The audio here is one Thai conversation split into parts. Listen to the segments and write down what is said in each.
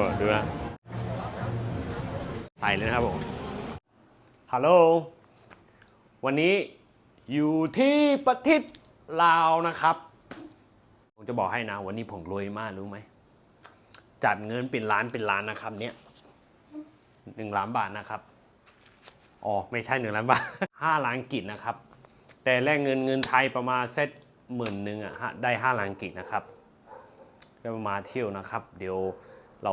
อดูนะ ใส่เลยนะครับผม ฮัลโหล วันนี้อยู่ที่ประเทศลาวนะครับ ผมจะบอกให้นะ วันนี้ผมรวยมากรู้ไหม จัดเงินเป็นล้านเป็นล้านนะครับเนี่ยหนึ่งล้านบาทนะครับ อ๋อ ไม่ใช่หนึ่งล้านบาทห้าล้านกิจนะครับ แต่แลกเงินเงินไทยประมาณเซตหมื่นหนึ่งอะฮะได้ห้าล้านกิจนะครับก็มาเที่ยวนะครับ เดี๋ยว เรา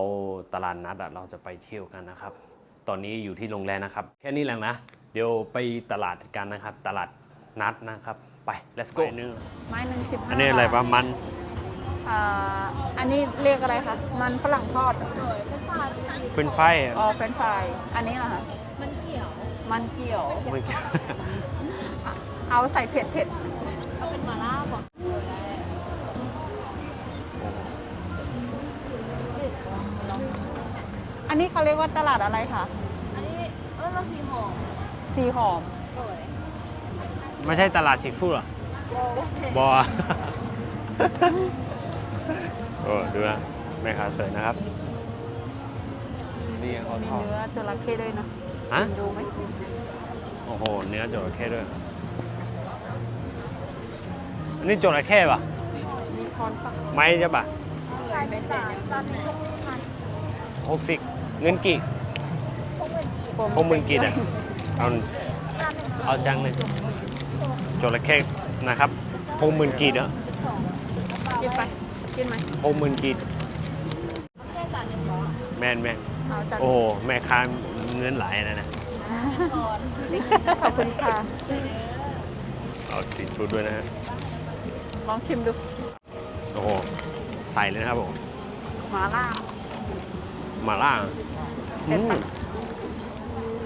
ตลาดนัดอะเราจะไปเที่ยวกันนะครับ ตอนนี้อยู่ที่โรงแรมนะครับ แค่นี้แหละนะ เดี๋ยวไปตลาดกันนะครับ ตลาดนัดนะครับ ไป let's go ไม้หนึ่งสิบห้าอันนี้อะไรปะมันอ่าอันนี้เรียกอะไรคะ มันฝรั่งทอดเฟรนช์ไฟรายอะอ๋อเฟรนช์ฟรายอันนี้เหรอคะ มันเกี่ยว มันเกี่ยวไม่เอาใส่เผ็ดเผ็ด เอาเป็นมาล่าบอก อันนี้เขาเรียกว่าตลาดอะไรคะอันนี้เออเราสีหอมสีหอม สวยไม่ใช่ตลาดซีฟู้ดเหรอโบบอ โอ้ดูนะแม่ค้าสวยนะครับนี่เขามีทอดเนื้อจระเข้ด้วยนะฮะ ชิมดูไหมโอ้โห เนื้อจระเข้ด้วยอันนี้จระเข้ปะมีทอนปะไม้ใช่ปะขายเป็นเศษสั้นเลยหกสิบ เงินกี่หกหมื่นกีดอะเอาเอาจังเลยจระเข้นะครับหกหมื่นกีดเหรอสองกินไปกินไหมหกหมื่นกีดแค่จานหนึ่งก่อนแมนแมนเอาจัดโอ้โหแม่ค้าเงินหลายนะนะก่อนขอบคุณค่ะเอาซีฟู้ดด้วยนะฮะลองชิมดู โอ้โห ใส่เลยนะครับผมหมาล่าหมาล่า เผ็ดปะอืม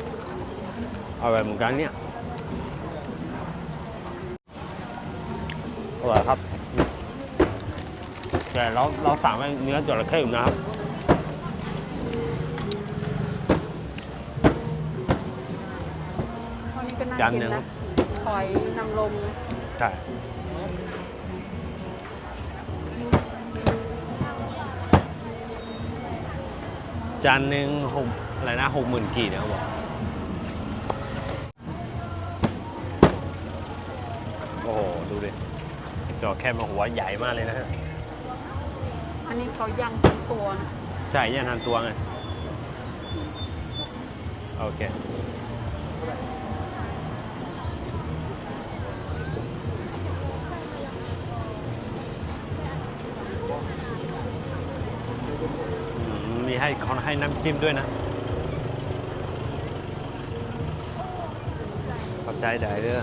อร่อยเหมือนกันเนี่ยอร่อยครับ แต่เราเราสั่งไว้เนื้อจระเข้อยู่นะครับวันนี้ก็น่าจานกินหนึ่งนะหอยนางรมใช่ จานหนึ่งหกอะไรนะหกหมื่นกีดนะเขาบอกโอ้โห ดูดิจอแค่มาหัวใหญ่มากเลยนะฮะ อันนี้เขาย่างทั้งตัวนะ ใช่ย่านันตัวไง โอเค ให้เขาให้น้ำจิ้มด้วยนะขอบใจได้เด้อ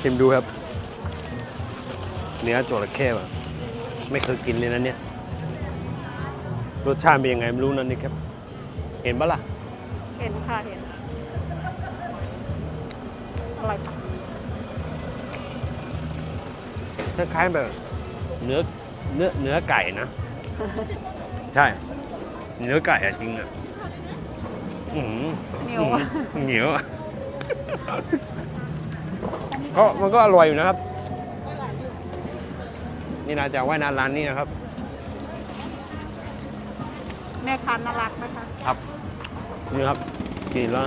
ชิมดูครับ เนื้อจระเข้อะไม่เคยกินเลยนะเนี่ย รสชาติเป็นยังไงไม่รู้นั่นนี่ครับ เห็นปะล่ะ เห็นค่ะ เห็น อร่อยปะคล้ายๆแบบเนื้อ เนื้อเนื้อไก่นะ ใช่ เนื้อไก่อะจริงอะอื้อหือเหนียวอะ เหนียวอะก็มันก็อร่อยอยู่นะครับ นี่นะจะว่ายน้ำร้านนี้นะครับ แม่ค้าน่ารักนะคะ ครับ นี่ครับกินแล้ว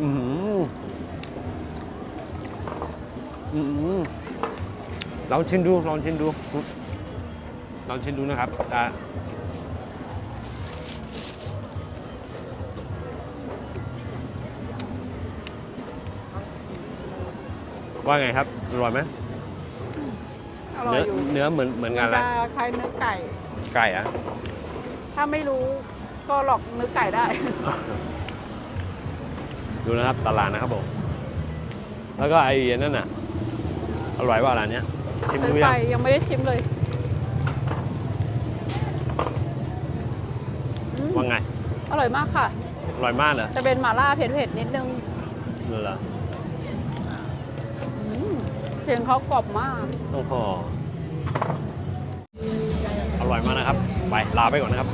อือหืออือหือ ลองชิมดูลองชิมดูลองชิมดูนะครับอ่าว่าไงครับอร่อยไหมอร่อยเนื้ออยู่เนื้อเหมือนเหมือนมักันนแหจะละคล้ายเนื้อไก่ ไก่อะถ้าไม่รู้ก็หลอกเนื้อไก่ได้ ดูนะครับตลาดนะครับผมแล้วก็ไอ้นั่นน่ะอร่อยว่าร้านเนี้ย ชิมเป็นดูไฟยังยังไม่ได้ชิมเลยอืมว่าไง อร่อยมากค่ะ อร่อยมากเหรอ จะเป็นหม่าล่าเผ็ดๆนิดนึงเหรออืมเสียงเขากรอบมากโอ้โหอร่อยมากนะครับ ไปลาไปก่อนนะครับ